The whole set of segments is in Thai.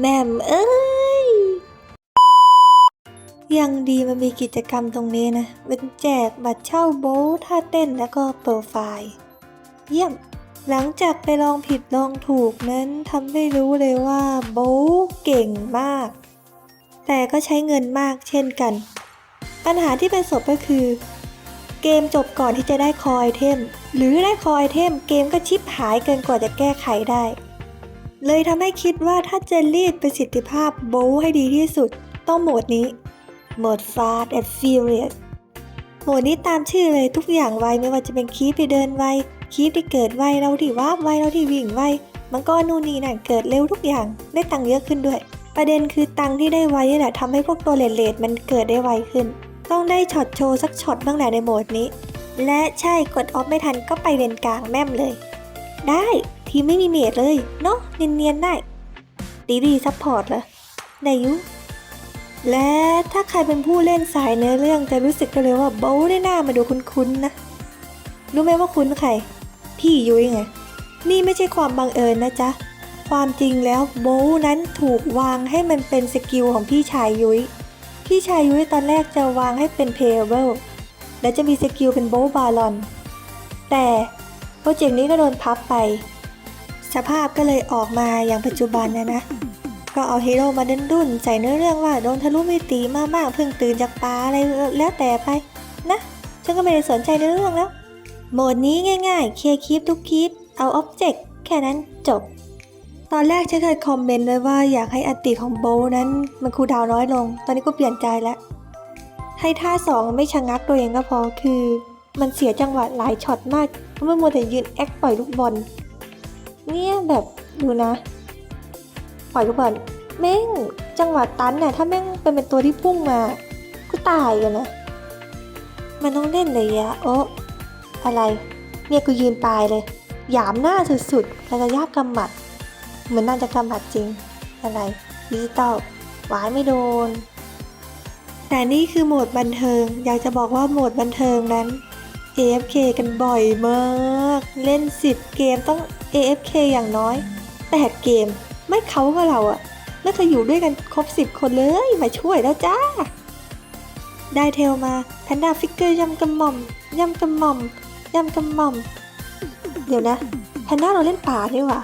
แม่มเอ้ย ยังดีมันมีกิจกรรมตรงนี้นะเป็นแจกบัตรเช่าโบทท่าเต้นแล้วก็โปรไฟล์ เยี่ยม หลังจากไปลองผิดลองถูกนั้นทำให้รู้เลยว่าโบทเก่งมาก แต่ก็ใช้เงินมากเช่นกัน ปัญหาที่ป็นศพก็คือ เกมจบก่อนที่จะได้คอยเทม หรือได้คอยเทมเกมก็ชิปหายเกินกว่าจะแก้ไขได้ เลยทำให้คิดว่าถ้าจะรีดประสิทธิภาพโบว์ให้ดีที่สุด ต้องโหมดนี้ โหมด Fast and Furious โหมดนี้ตามชื่อเลยทุกอย่างไวไม่ว่าจะเป็นคีปที่เดินไวคีปที่เกิดไวเราที่วาร์ปไวเราที่วิ่งไวมันก็นู่นนี่นั่นเกิดเร็วทุกอย่างได้ตังค์เยอะขึ้นด้วย ประเด็นคือตังค์ที่ได้ไวนี่แหละทำให้พวกตัวเลดมันเกิดได้ไวขึ้น ต้องได้ช็อตโชว์สักช็อตบ้างแหละในโหมดนี้ และใช่กดออฟไม่ทันก็ไปเลนกลางแม่มเลย ได้ ทีมไม่มีเมดเลย เนาะเนียนๆได้ตีดีซัพพอร์ตเหรอไดยุ และถ้าใครเป็นผู้เล่นสายเนื้อเรื่องจะรู้สึกกันเลยว่าโบว์ได้หน้ามาดูคุ้นๆนะ รู้ไหมว่าคุ้นใคร พี่ยุ้ยไง นี่ไม่ใช่ความบังเอิญนะจ๊ะ ความจริงแล้วโบว์นั้นถูกวางให้มันเป็นสกิลของพี่ชายยุ้ย พี่ชายยุ้ยตอนแรกจะวางให้เป็นเพลเบิลและจะมีสกิลเป็นโบว์บาลอน แต่โปรเจกต์นี้ก็โดนพับไป สภาพก็เลยออกมาอย่างปัจจุบันนะนะ ก็เอาฮีโร่มาเดินดุนใส่เนื้อเรื่องว่าโดนทะลุมิติมามากเพิ่งตื่นจากปลาอะไรแล้วแต่ไปนะฉันก็ไม่ได้สนใจเนื้อเรื่องแล้ว โหมดนี้ง่ายๆ เคลียร์คลิปทุกคลิปเอาอ็อบเจกต์แค่นั้นจบ ตอนแรกฉันเคยคอมเมนต์ไว้ว่าอยากให้อัติของโบนั้นมันคูลดาวน์น้อยลง ตอนนี้ก็เปลี่ยนใจแล้ว ให้ท่าสองไม่ชะงักตัวเองก็พอคือ มันเสียจังหวะหลายช็อตมากเพราะมันมัวแต่ยืนแอคปล่อยลูกบอล เนี่ยแบบดูนะ ปล่อยลูกบอลแม่งจังหวะตันน่ะถ้าแม่งเป็นเป็นตัวที่พุ่งมาก็ตายกันนะ มันต้องเล่นเลยอะโอะอะไร เนี่ยกูยืนตายเลย หยามหน้าสุดๆแล้วก็ยากกำหมัด เหมือนน่าจะกำหมัดจริง อะไรดิจิตอลหวายไม่โดน แต่นี่คือโหมดบันเทิง อยากจะบอกว่าโหมดบันเทิงนั้น AFK กันบ่อยมาก เล่น 10 เกมต้อง AFK อย่างน้อย 8 เกม ไม่เขากับเราอะไม่เคยอยู่ด้วยกันครบ 10 คนเลยมาช่วยแล้วจ้า ได้เทลมาแพนด้าฟิกเกอร์ยำกระหม่อมยำกระหม่อมยำกระหม่อม เดี๋ยวนะแพนด้าเราเล่นป่านี่หว่า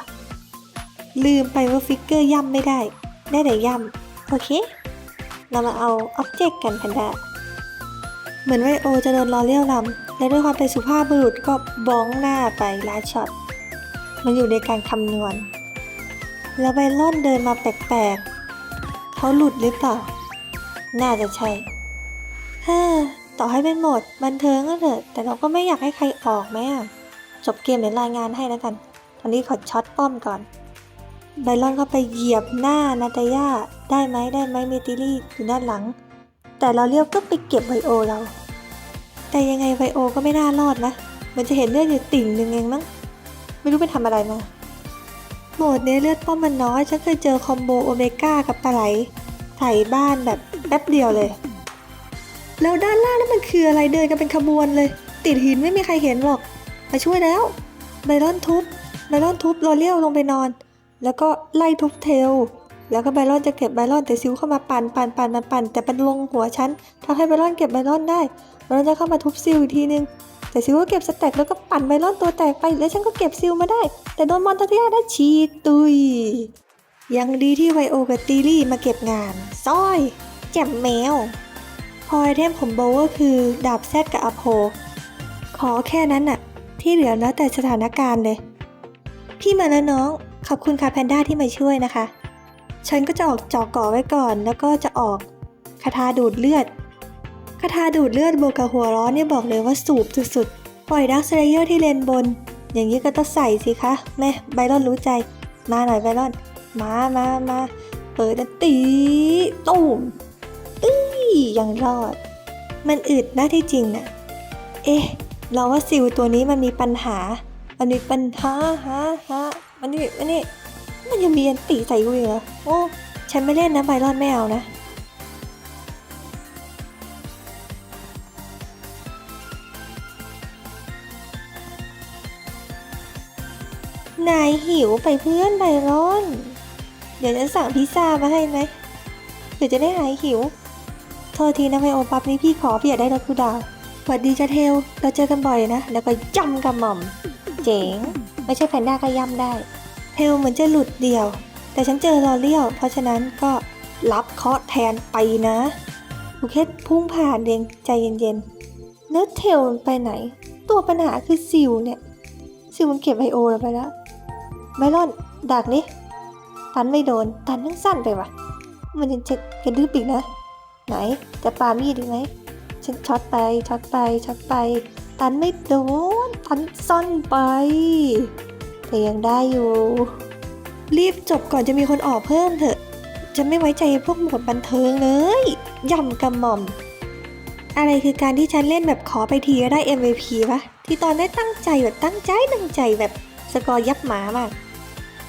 ลืมไปว่าฟิกเกอร์ย่ำไม่ได้ ได้แต่ย่ำโอเคเรามาเอาอ็อบเจกต์กันแพนด้าเหมือนไวโอจะโดนล้อเลี้ยวลำ และด้วยความเป็นสุภาพบุรุษก็บ้องหน้าไปลาช็อต มันอยู่ในการคำนวณ แล้วไบลอนเดินมาแปลกๆเขาหลุดหรือเปล่า น่าจะใช่ฮ่าต่อให้เป็นโหมด บันเทิงก็เถอะแต่เราก็ไม่อยากให้ใครออกแม่จบเกมเดี๋ยวรายงานให้แล้วกัน ตอนนี้ขอช็อตป้อมก่อน ไบลอนเข้าไปเหยียบหน้านาตาย่าได้ไหมได้ไหมเมติลี่อยู่ด้านหลัง แต่เราเรียกก็ไปเก็บไวโอเรา แต่ยังไงไวโอก็ไม่น่ารอดนะมันจะเห็นเลือดอยู่ติ่งหนึ่งเองมั้ง ไม่รู้ไปทำอะไรมา โหมดเนี้ยเลือดป้อมมันน้อย ฉันเคยเจอคอมโบโอเมก้ากับปลาไหลไถบ้านแบบแป๊บเดียวเลย แล้วด้านล่างนั่นมันคืออะไรเดินกันเป็นขบวนเลย ติดหินไม่มีใครเห็นหรอก มาช่วยแล้วไบรอนทุบไบรอนทุบโรเลียวลงไปนอน แล้วก็ไล่ทุบเทล แล้วก็ไบรอนจะเก็บไบรอนแต่ซิวเข้ามาปั่นปั่นปั่นปั่นปั่นแต่เป็นลงหัวฉันทำให้ไบรอนเก็บไบรอนได้ไบรอนจะเข้ามาทุบซิลอีกทีนึงแต่ซิวก็เก็บสแต็กแล้วก็ปั่นไบรอนตัวแตกไปแล้วฉันก็เก็บซิลมาได้ แต่โดนมอนตาเทียได้ชีตุยยังดีที่ไวโอกับตีลี่มาเก็บงานซ้อยแจ่มแมว พอไอเทมของโบก็คือ ดาบแซดกับอโพขอแค่นั้นน่ะ ที่เหลือแล้วแต่สถานการณ์เลย พี่มาแล้วน้อง ขอบคุณค่ะแพนด้าที่มาช่วยนะคะ ฉันก็จะออกจอกก่อไว้ก่อน แล้วก็จะออกคาถาดูดเลือดคาถาดูดเลือดบวกกับหัวร้อนเนี่ยบอกเลยว่าสูบสุดๆ ปล่อยดักสเลเยอร์ที่เลนบน อย่างนี้ก็ต้องใส่สิคะ แม่ไบรอนรู้ใจ มาหน่อยไบรอน มามามาเปิดตีตูมอื้ยยังรอด มันอึดนะที่จริงน่ะเอ๊ะ เราว่าซิลตัวนี้มันมีปัญหา มันมีปัญหาฮะฮะมันนี่มันนี่ มันยังมีอันติใส่กูอีกเหรอโอ้ ฉันไม่เล่นนะไบรอนไม่เอานะนายหิวไปเพื่อนไบรอน เดี๋ยวจะสั่งพิซซ่ามาให้ไหม เดี๋ยวจะได้หายหิว โทษทีนะไมโอปั๊บนี้พี่ขอพี่อยากได้รถกูดาวสวัสดีจ้าเทล เราเจอกันบ่อยนะ แล้วก็ย่ำกับหม่อม เจ๋ง ไม่ใช่แพนด้าก็ย่ำได้ เทลเหมือนจะหลุดเดี่ยว แต่ฉันเจอลอเลียว เพราะฉะนั้นก็รับเคาะแทนไปนะกูแค่พุ่งผ่านเองใจเย็นๆแล้วเทลไปไหน ตัวปัญหาคือซิวเนี่ย ซิวมันเก็บไอโอไปแล้วไมลอนดักนี่ตันไม่โดน ตันทั้งสั้นไปวะมันยังจะกระดื้อปีกนะ ไหนจะปามีดอีกไหมฉันช็อตไปช็อตไปช็อตไป ตันไม่โดน ตันซ่อนไป แต่ยังได้อยู่ รีบจบก่อนจะมีคนออกเพิ่มเถอะ จะไม่ไว้ใจพวกหมวดบันเทิงเลยย่ำกระหม่อม อะไรคือการที่ฉันเล่นแบบขอไปทีก็ได้ MVP ปะที่ตอนได้ตั้งใจแบบตั้งใจตั้งใจแบบสกอร์ยับหมามาก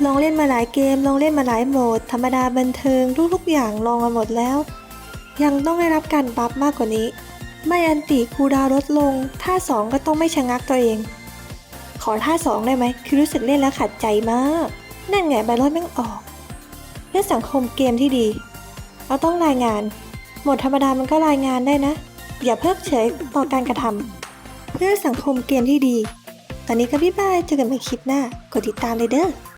ลองเล่นมาหลายเกม ลองเล่นมาหลายโหมด ธรรมดาบันเทิงทุกๆอย่างลองมาหมดแล้ว ยังต้องได้รับการบัฟมากกว่านี้ ไม่อันติคูดาวลดลงท่าสองก็ต้องไม่ชะงักตัวเอง ขอท่าสองได้ไหมคือรู้สึกเล่นแล้วขัดใจมาก นั่นไงใบรอดแม่งออกเพื่อสังคมเกมที่ดี เราต้องรายงาน หมดธรรมดามันก็รายงานได้นะ อย่าเพิกเฉยต่อการกระทำเพื่อสังคมเกมที่ดี ตอนนี้ก็บ๊ายบายเจอกันใหม่คลิปหน้ากดติดตามเลยเด้อ